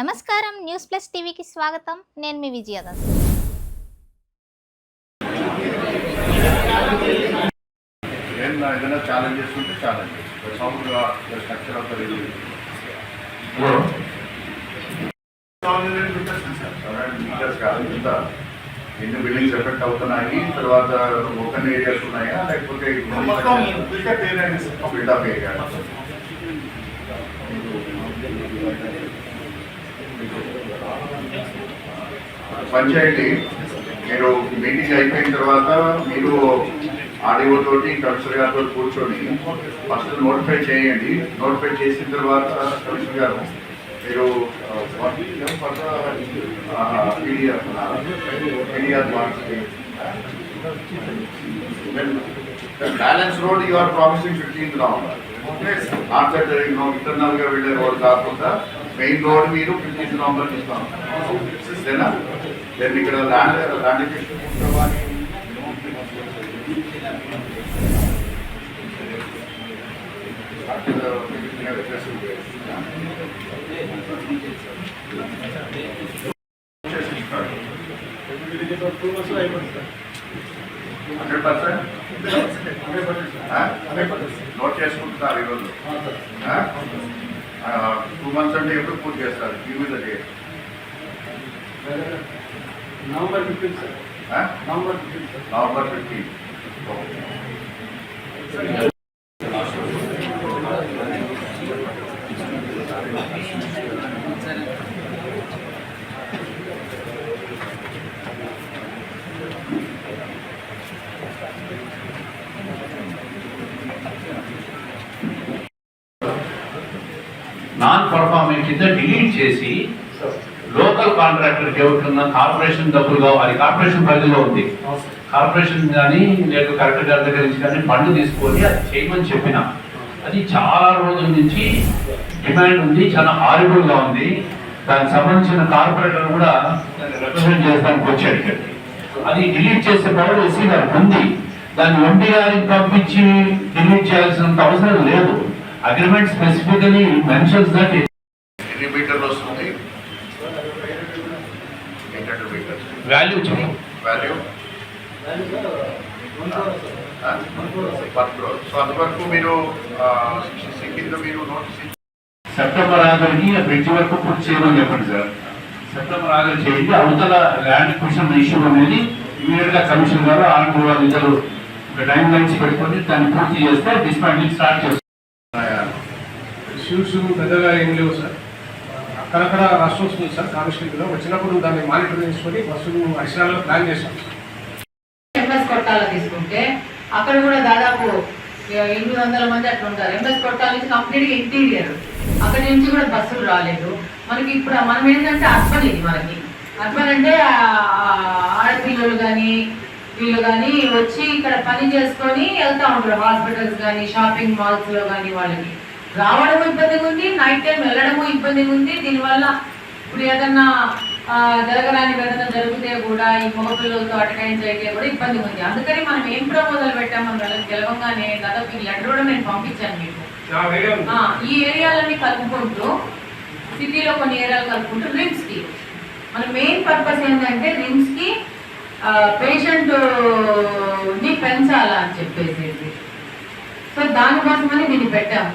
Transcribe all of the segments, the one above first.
నమస్కారం. News plus టీవీకి స్వాగతం. నేను మీ విజయదాస్ ఏం నా ఏదైనా ఛాలెంజెస్ ఉంటే ఛాలెంజెస్ మామూలుగా స్ట్రక్చర్ ఆఫ్ ద మీటర్స్ కాదు ఇంత ఎన్ని బిల్డింగ్స్ ఎఫెక్ట్ అవుతున్నాయి? తర్వాత ఓపెన్ ఏరియాస్ ఉన్నాయా? లేకపోతే బిల్డప్ ఏరియా పంచాయతీ. మీరు మీటింగ్ అయిపోయిన తర్వాత మీరు ఆడియో తోటి కమిషనర్ గారితో కూర్చొని ఫస్ట్ నోటిఫై చేయండి. నోటిఫై చేసిన తర్వాత కమిషనర్ గారు మీరు balance road you are promising fifteen round not that ఇంటర్నల్గా వెళ్ళే రోడ్ కాకుండా మెయిన్ రోడ్ మీరు ఫిఫ్టీన్ రౌండ్లో ఇస్తాం అంతేనా దెన్ ఇక్కడ land land hundred percent? Note చేసుకుంటున్నారు ఈరోజు. టూ మంత్స్ అంటే ఎప్పుడు పూర్తి చేస్తారు? ఈ మీద date November fifteen sir. November fifteen sir. November fifteen. Non performance కింద డిలీట్ చేసి లోకల్ కాంట్రాక్టర్కి ఎవరికన్నా కార్పొరేషన్ డబ్బులు కావాలి. కార్పొరేషన్ పరిధిలో ఉంది. కార్పొరేషన్ కానీ లేక కరెక్ట్ గారి దగ్గర నుంచి కానీ ఫండ్ తీసుకొని అది చేయమని చెప్పిన. అది చాలా రోజుల నుంచి డిమాండ్ ఉంది చాలా హారిబుల్గా ఉంది. దానికి సంబంధించిన కార్పొరేటర్ కూడా రిప్రజెంట్ చేస్తానికి వచ్చాడు అది డిలీట్ చేసే పవర్ ఎస్సీ గారికి ఉంది. దాన్ని ఎంపీ గారికి పంపించి డిలీట్ చేయాల్సినంత అవసరం లేదు. అగ్రిమెంట్ స్పెసిఫికలీ మెన్షన్స్ దట్ ఎన్ని మీటర్లు వస్తుంది? Eight hundred metres? వాల్యూ చెప్పు. వాల్యూ సో అంతవరకు మీరు కింద మీరు నోటీస్ సెప్టెంబర్ ఆఖరికి ఆ బ్రిడ్జ్ వరకు పూర్తి చేయమని చెప్పండి సార్. సెప్టెంబర్ ఆఖరి చేయండి. అవతల ల్యాండ్ క్వశ్చన్ ఇష్యూ అనేది ఇమీడియట్గా కమిషన్ గారు ఆర్డర్ ఇద్దరు టైం లైన్స్ పెట్టుకొని దాన్ని పూర్తి చేస్తే డిస్మాండ్లింగ్ స్టార్ట్ చేస్తారు. ఇష్యూస్ పెద్దగా ఏం లేవు సార్. అక్కడక్కడ రష్ వస్తుంది సార్ కానిస్టేబుల్లో వచ్చినప్పుడు దాన్ని మానిటర్ చేసుకొని బస్సులు అక్షరాల్లో ప్లాన్ చేశాం. ఎంఎస్ కొట్టాల తీసుకుంటే అక్కడ కూడా దాదాపు ఎనిమిది వందల మంది అట్లా ఉంటారు. ఎంఎస్ కొట్టాల నుంచి కంప్లీట్గా ఇంటీరియర్ అక్కడి నుంచి కూడా బస్సులు రాలేదు. మనకి ఇప్పుడు మనం ఏంటంటే అర్బన్ ఇది మనకి. అర్బన్ అంటే ఆడపిల్లలు కానీ వీళ్ళు కానీ వచ్చి ఇక్కడ పని చేసుకొని వెళ్తా ఉంటారు. హాస్పిటల్స్ కానీ షాపింగ్ మాల్స్లో కానీ వాళ్ళకి. రావడము ఇబ్బందిగా ఉంది నైట్ టైం వెళ్ళడము ఇబ్బందిగా ఉంది. దీనివల్ల ఇప్పుడు ఏదన్నా జరగరాని ఏదైనా జరిగితే కూడా ఈ మగపిల్లలతో అటకాయించి కూడా ఇబ్బంది ఉంది. అందుకని మనం ఏం ప్రపోజల్ పెట్టాం? మనం గెలవంగానే దాదాపు ఈ లెటర్ కూడా నేను పంపించాను మీకు. ఈ ఏరియాలన్నీ కలుపుకుంటూ సిటీలో కొన్ని ఏరియాలు కలుపుకుంటూ రిమ్స్కి మన మెయిన్ పర్పస్ ఏంటంటే రిమ్స్కి పేషెంట్ని పెంచాలా అని చెప్పేసి సో దానికోసమని దీన్ని పెట్టాము.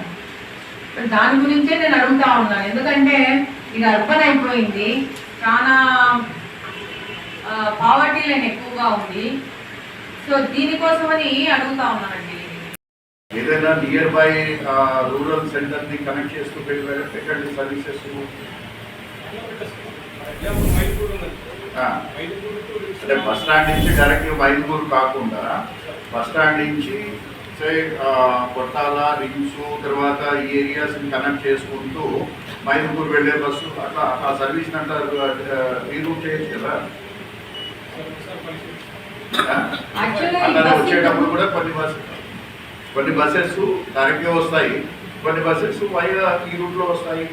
దాని గురించే నేను అడుగుతా ఉన్నాను. ఎందుకంటే ఇది అర్బన్ అయిపోయింది. చాలా పావర్టీ లైన్ ఎక్కువగా ఉంది. సో దీనికోసమని అడుగుతా ఉన్నానండి. ఏదైనా నియర్ బై రూరల్ సెంటర్ని కనెక్ట్ చేస్తూ పెట్ట- సర్వీసెస్ అంటే బస్ స్టాండ్ నుంచి డైరెక్ట్ మైదుకూరు కాకుండా బస్ స్టాండ్ నుంచి సే కొట్టాల రింగ్స్ తర్వాత ఈ ఏరియాస్ని కనెక్ట్ చేసుకుంటూ మైదుకూరు వెళ్ళే బస్సు అట్లా ఆ సర్వీస్ అంటారు రీరూట్ చేయొచ్చు కదా? బస్సు వచ్చేటప్పుడు కూడా కొన్ని బస్ కొన్ని బస్సెస్ డైరెక్ట్గా వస్తాయి. కొన్ని బస్సెస్ వైగా ఈ రూట్లో వస్తాయి.